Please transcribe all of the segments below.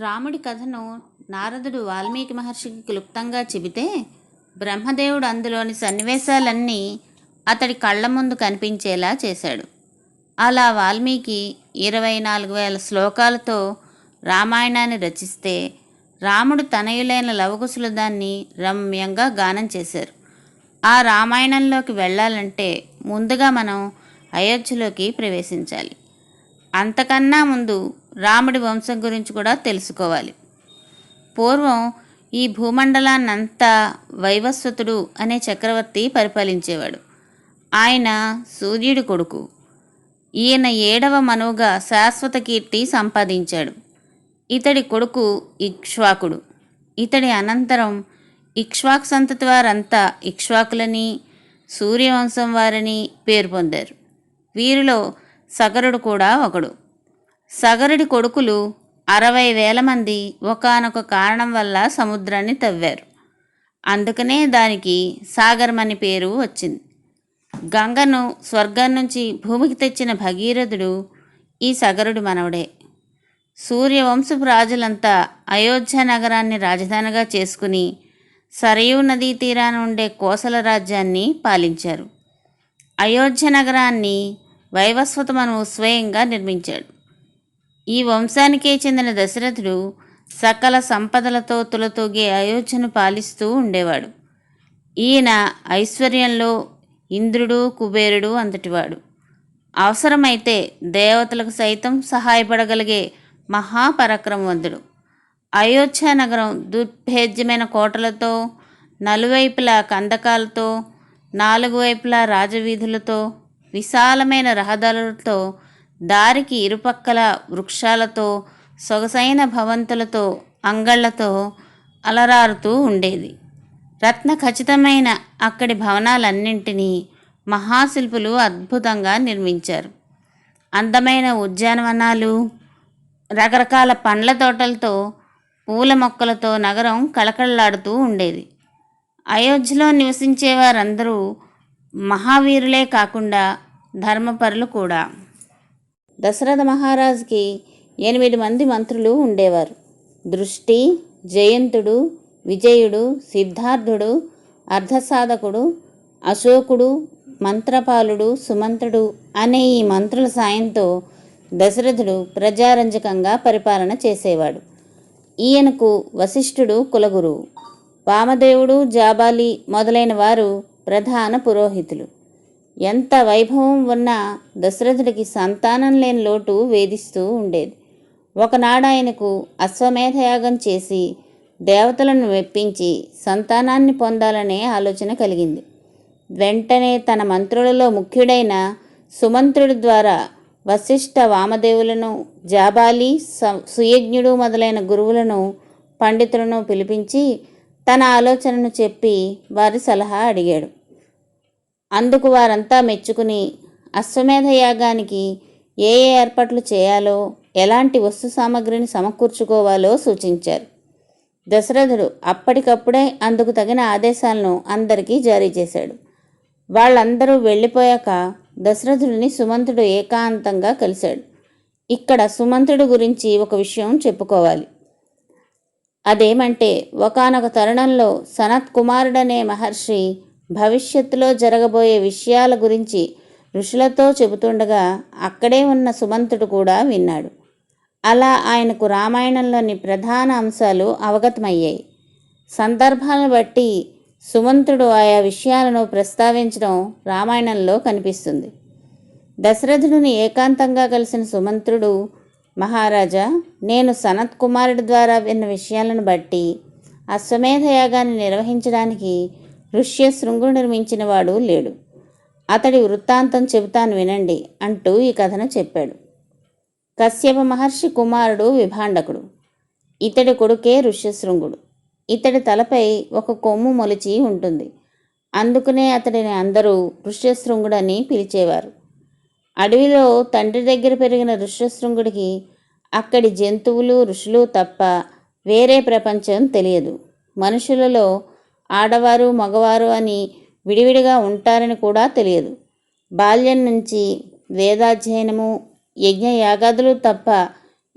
రాముడి కథను నారదుడు వాల్మీకి మహర్షికి క్లుప్తంగా చెబితే బ్రహ్మదేవుడు అందులోని సన్నివేశాలన్నీ అతడి కళ్ళ ముందు కనిపించేలా చేశాడు. అలా వాల్మీకి ఇరవై నాలుగు వేల శ్లోకాలతో రామాయణాన్ని రచిస్తే రాముడు తనయులైన లవకుశులు దాన్ని రమ్యంగా గానం చేశారు. ఆ రామాయణంలోకి వెళ్ళాలంటే ముందుగా మనం అయోధ్యలోకి ప్రవేశించాలి. అంతకన్నా ముందు రాముడి వంశం గురించి కూడా తెలుసుకోవాలి. పూర్వం ఈ భూమండలాన్నంతా వైవస్వతుడు అనే చక్రవర్తి పరిపాలించేవాడు. ఆయన సూర్యుడి కొడుకు. ఈయన ఏడవ మనువుగా శాశ్వత కీర్తి సంపాదించాడు. ఇతడి కొడుకు ఇక్ష్వాకుడు. ఇతడి అనంతరం ఇక్ష్వాక్ సంతతి వారంతా ఇక్ష్వాకులని సూర్యవంశం వారని పేరు పొందారు. వీరిలో సగరుడు కూడా ఒకడు. సగరుడి కొడుకులు అరవై వేల మంది ఒకానొక కారణం వల్ల సముద్రాన్ని తవ్వారు. అందుకనే దానికి సాగరం అని పేరు వచ్చింది. గంగను స్వర్గం నుంచి భూమికి తెచ్చిన భగీరథుడు ఈ సగరుడి మనవడే. సూర్యవంశపు రాజులంతా అయోధ్య నగరాన్ని రాజధానిగా చేసుకుని సరయూ నదీ తీరాన ఉండే కోసల రాజ్యాన్ని పాలించారు. అయోధ్య నగరాన్ని వైవస్వతమను స్వయంగా నిర్మించాడు. ఈ వంశానికే చెందిన దశరథుడు సకల సంపదలతో తులతూగే అయోధ్యను పాలిస్తూ ఉండేవాడు. ఈయన ఐశ్వర్యంలో ఇంద్రుడు కుబేరుడు అంతటివాడు. అవసరమైతే దేవతలకు సైతం సహాయపడగలిగే మహాపరాక్రమవంతుడు. అయోధ్య నగరం దుర్భేద్యమైన కోటలతో నలువైపులా కందకాలతో నాలుగు వైపులా రాజవీధులతో విశాలమైన రహదారులతో దారికి ఇరుపక్కల వృక్షాలతో సొగసైన భవంతులతో అంగళ్ళతో అలరారుతూ ఉండేది. రత్న ఖచ్చితమైన అక్కడి భవనాలన్నింటినీ మహాశిల్పులు అద్భుతంగా నిర్మించారు. అందమైన ఉద్యానవనాలు రకరకాల పండ్ల తోటలతో పూల మొక్కలతో నగరం కళకళలాడుతూ ఉండేది. అయోధ్యలో నివసించే వారందరూ మహావీరులే కాకుండా ధర్మపరులు కూడా. దశరథ మహారాజుకి ఎనిమిది మంది మంత్రులు ఉండేవారు. దృష్టి జయంతుడు విజయుడు సిద్ధార్థుడు అర్ధసాధకుడు అశోకుడు మంత్రపాలుడు సుమంత్రుడు అనే ఈ మంత్రుల సాయంతో దశరథుడు ప్రజారంజకంగా పరిపాలన చేసేవాడు. ఈయనకు వశిష్ఠుడు కులగురువు. వామదేవుడు జాబాలి మొదలైన వారు ప్రధాన పురోహితులు. ఎంత వైభవం ఉన్నా దశరథుడికి సంతానం లేని లోటు వేధిస్తూ ఉండేది. ఒకనాడు ఆయనకు అశ్వమేధయాగం చేసి దేవతలను మెప్పించి సంతానాన్ని పొందాలనే ఆలోచన కలిగింది. వెంటనే తన మంత్రులలో ముఖ్యుడైన సుమంత్రుడి ద్వారా వశిష్ఠ వామదేవులను జాబాలి స- సుయజ్ఞుడు మొదలైన గురువులను పండితులను పిలిపించి తన ఆలోచనను చెప్పి వారి సలహా అడిగాడు. అందుకు వారంతా మెచ్చుకుని అశ్వమేధ యాగానికి ఏ ఏ ఏర్పాట్లు చేయాలో ఎలాంటి వస్తు సామగ్రిని సమకూర్చుకోవాలో సూచించారు. దశరథుడు అప్పటికప్పుడే అందుకు తగిన ఆదేశాలను అందరికీ జారీ చేశాడు. వాళ్ళందరూ వెళ్ళిపోయాక దశరథుడిని సుమంతుడు ఏకాంతంగా కలిశాడు. ఇక్కడ సుమంతుడు గురించి ఒక విషయం చెప్పుకోవాలి. అదేమంటే ఒకానొక తరుణంలో సనత్ కుమారుడనే మహర్షి భవిష్యత్తులో జరగబోయే విషయాల గురించి ఋషులతో చెబుతుండగా అక్కడే ఉన్న సుమంతుడు కూడా విన్నాడు. అలా ఆయనకు రామాయణంలోని ప్రధాన అంశాలు అవగతమయ్యాయి. సందర్భాలను బట్టి సుమంతుడు ఆయా విషయాలను ప్రస్తావించడం రామాయణంలో కనిపిస్తుంది. దశరథుడిని ఏకాంతంగా కలిసిన సుమంత్రుడు మహారాజా నేను సనత్ కుమారుడి ద్వారా విన్న విషయాలను బట్టి అశ్వమేధ యాగాన్ని నిర్వహించడానికి ఋష్యశృంగుడు నిర్మించిన వాడు లేడు. అతడి వృత్తాంతం చెబుతాను వినండి అంటూ ఈ కథను చెప్పాడు. కశ్యప మహర్షి కుమారుడు విభాండకుడు. ఇతడి కొడుకే ఋష్యశృంగుడు ఇతడి తలపై ఒక కొమ్ము మొలిచి ఉంటుంది. అందుకనే అతడిని అందరూ ఋష్యశృంగుడని పిలిచేవారు. అడవిలో తండ్రి దగ్గర పెరిగిన ఋష్యశృంగుడికి అక్కడి జంతువులు ఋషులు తప్ప వేరే ప్రపంచం తెలియదు. మనుషులలో ఆడవారు మగవారు అని విడివిడిగా ఉంటారని కూడా తెలియదు. బాల్యం నుంచి వేదాధ్యయనము యజ్ఞ యాగాదులు తప్ప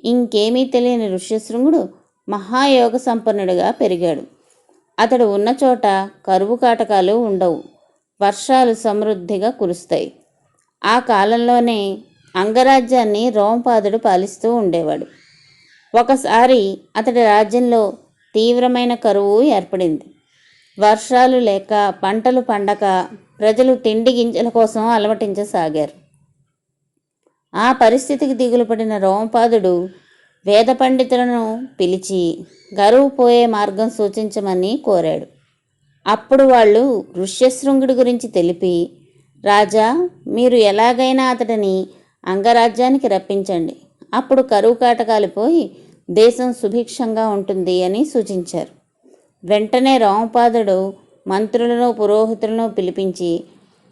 ఇంకేమీ తెలియని ఋష్యశృంగుడు మహాయోగ సంపన్నుడిగా పెరిగాడు. అతడు ఉన్న చోట కరువు కాటకాలు ఉండవు వర్షాలు సమృద్ధిగా కురుస్తాయి. ఆ కాలంలోనే అంగరాజ్యాన్ని రోమపాదుడు పాలిస్తూ ఉండేవాడు. ఒకసారి అతడి రాజ్యంలో తీవ్రమైన కరువు ఏర్పడింది. వర్షాలు లేక పంటలు పండక ప్రజలు తిండి గింజల కోసం అలమటించసాగారు. ఆ పరిస్థితికి దిగులు పడిన రోమపాదుడు వేద పండితులను పిలిచి గరువు పోయే మార్గం సూచించమని కోరాడు. అప్పుడు వాళ్ళు ఋష్యశృంగుడి గురించి తెలిపి రాజా మీరు ఎలాగైనా అతడిని అంగరాజ్యానికి రప్పించండి. అప్పుడు కరువు కాటకాలు పోయి దేశం సుభిక్షంగా ఉంటుంది అని సూచించారు. వెంటనే రామపాదుడు మంత్రులను పురోహితులను పిలిపించి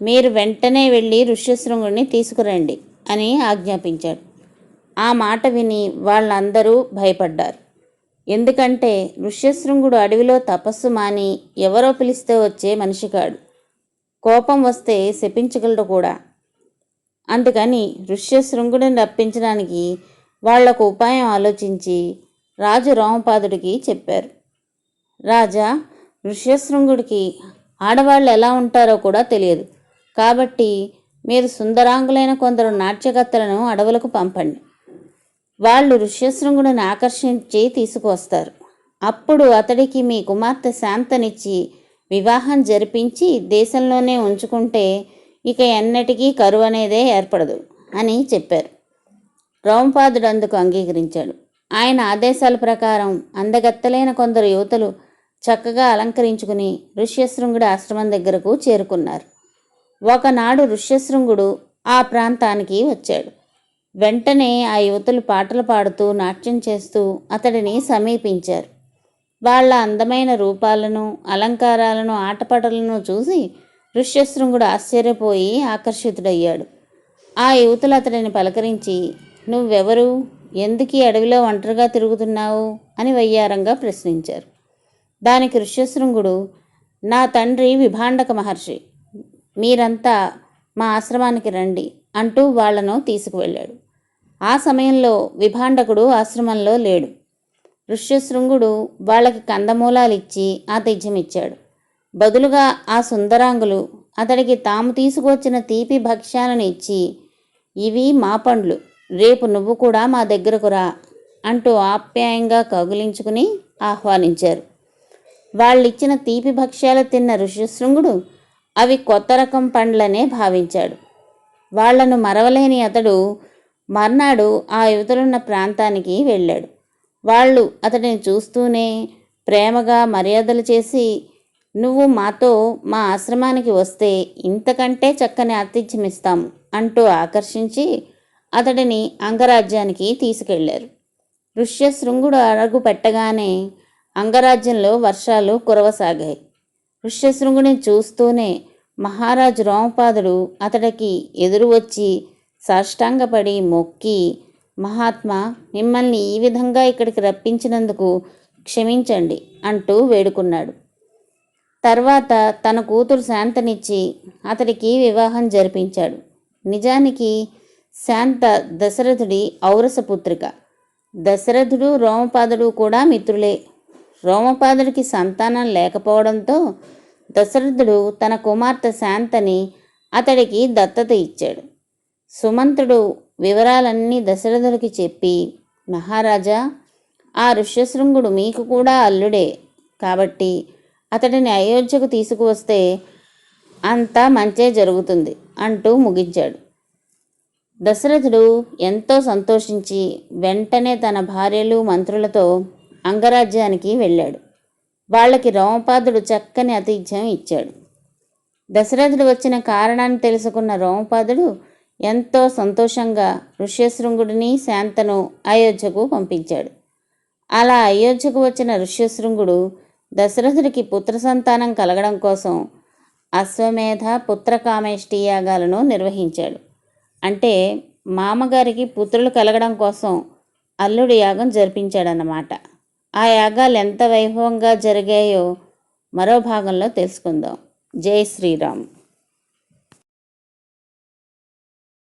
మీరు వెంటనే వెళ్ళి ఋష్యశృంగుడిని తీసుకురండి అని ఆజ్ఞాపించాడు. ఆ మాట విని వాళ్ళందరూ భయపడ్డారు. ఎందుకంటే ఋష్యశృంగుడు అడవిలో తపస్సు మాని ఎవరో పిలిస్తే వచ్చే మనిషి కాడు. కోపం వస్తే శపించగలడు కూడా. అందుకని ఋష్యశృంగుడిని రప్పించడానికి వాళ్ళకు ఉపాయం ఆలోచించి రాజు రామపాదుడికి చెప్పారు. రాజా ఋష్యశృంగుడికి ఆడవాళ్ళు ఎలా ఉంటారో కూడా తెలియదు. కాబట్టి మీరు సుందరాంగులైన కొందరు నాట్యకత్తలను అడవులకు పంపండి. వాళ్ళు ఋష్యశృంగుడిని ఆకర్షించి తీసుకువస్తారు. అప్పుడు అతడికి మీ కుమార్తె శాంతనిచ్చి వివాహం జరిపించి దేశంలోనే ఉంచుకుంటే ఇక ఎన్నటికీ కరువు అనేదే ఏర్పడదు అని చెప్పారు. రౌంపాదుడు అందుకు అంగీకరించాడు. ఆయన ఆదేశాల ప్రకారం అందగత్తలైన కొందరు యువతలు చక్కగా అలంకరించుకుని ఋష్యశృంగుడి ఆశ్రమం దగ్గరకు చేరుకున్నారు. ఒకనాడు ఋష్యశృంగుడు ఆ ప్రాంతానికి వచ్చాడు. వెంటనే ఆ యువతులు పాటలు పాడుతూ నాట్యం చేస్తూ అతడిని సమీపించారు. వాళ్ళ అందమైన రూపాలను అలంకారాలను ఆటపాటలను చూసి ఋష్యశృంగుడు ఆశ్చర్యపోయి ఆకర్షితుడయ్యాడు. ఆ యువతులు అతడిని పలకరించి నువ్వెవరు? ఎందుకు అడవిలో ఒంటరిగా తిరుగుతున్నావు? అని వయ్యారంగా ప్రశ్నించారు. దానికి ఋష్యశృంగుడు నా తండ్రి విభాండక మహర్షి మీరంతా మా ఆశ్రమానికి రండి అంటూ వాళ్ళను తీసుకువెళ్ళాడు. ఆ సమయంలో విభాండకుడు ఆశ్రమంలో లేడు. ఋష్యశృంగుడు వాళ్ళకి కందమూలాలు ఇచ్చి ఇచ్చాడు బదులుగా ఆ సుందరాంగులు అతడికి తాము తీసుకొచ్చిన తీపి భక్ష్యాలను ఇచ్చి ఇవి మా పండ్లు రేపు నువ్వు కూడా మా దగ్గరకు రా అంటూ ఆప్యాయంగా కౌగిలించుకుని ఆహ్వానించారు. వాళ్ళిచ్చిన తీపి భక్ష్యాలు తిన్న ఋష్యశృంగుడు అవి కొత్త రకం పండ్లనే భావించాడు. వాళ్ళను మరవలేని అతడు మర్నాడు ఆ యువతలున్న ప్రాంతానికి వెళ్ళాడు. వాళ్ళు అతడిని చూస్తూనే ప్రేమగా మర్యాదలు చేసి నువ్వు మాతో మా ఆశ్రమానికి వస్తే ఇంతకంటే చక్కని ఆతిథ్యం ఇస్తాము అంటూ ఆకర్షించి అతడిని అంగరాజ్యానికి తీసుకెళ్ళారు. ఋష్యశృంగుడు అడుగు పెట్టగానే అంగరాజ్యంలో వర్షాలు కురవసాగాయి. ఋష్యశృంగుని చూస్తూనే మహారాజు రోమపాదుడు అతడికి ఎదురు వచ్చి సాష్టాంగపడి మొక్కి మహాత్మా మిమ్మల్ని ఈ విధంగా ఇక్కడికి రప్పించినందుకు క్షమించండి అంటూ వేడుకున్నాడు. తర్వాత తన కూతురు శాంతనిచ్చి అతడికి వివాహం జరిపించాడు. నిజానికి శాంత దశరథుడి ఔరసపుత్రిక. దశరథుడు రోమపాదుడు కూడా మిత్రులే. రోమపాదుడికి సంతానం లేకపోవడంతో దశరథుడు తన కుమార్తె శాంతని అతడికి దత్తత ఇచ్చాడు. సుమంతుడు వివరాలన్నీ దశరథుడికి చెప్పి మహారాజా ఆ ఋష్యశృంగుడు మీకు కూడా అల్లుడే. కాబట్టి అతడిని అయోధ్యకు తీసుకువస్తే అంతా మంచే జరుగుతుంది అంటూ ముగించాడు. దశరథుడు ఎంతో సంతోషించి వెంటనే తన భార్యలు మంత్రులతో అంగరాజ్యానికి వెళ్ళాడు. వాళ్ళకి రోమపాదుడు చక్కని అతిథ్యం ఇచ్చాడు. దశరథుడు వచ్చిన కారణాన్ని తెలుసుకున్న రోమపాదుడు ఎంతో సంతోషంగా ఋష్యశృంగుడిని శాంతను అయోధ్యకు పంపించాడు. అలా అయోధ్యకు వచ్చిన ఋష్యశృంగుడు దశరథుడికి పుత్ర సంతానం కలగడం కోసం అశ్వమేధ పుత్రకామేష్టి యాగాలను నిర్వహించాడు. అంటే మామగారికి పుత్రులు కలగడం కోసం అల్లుడు యాగం జరిపించాడన్నమాట. ఆ యాగాలు ఎంత వైభవంగా జరిగాయో మరో భాగంలో తెలుసుకుందాం. జై శ్రీరామ్.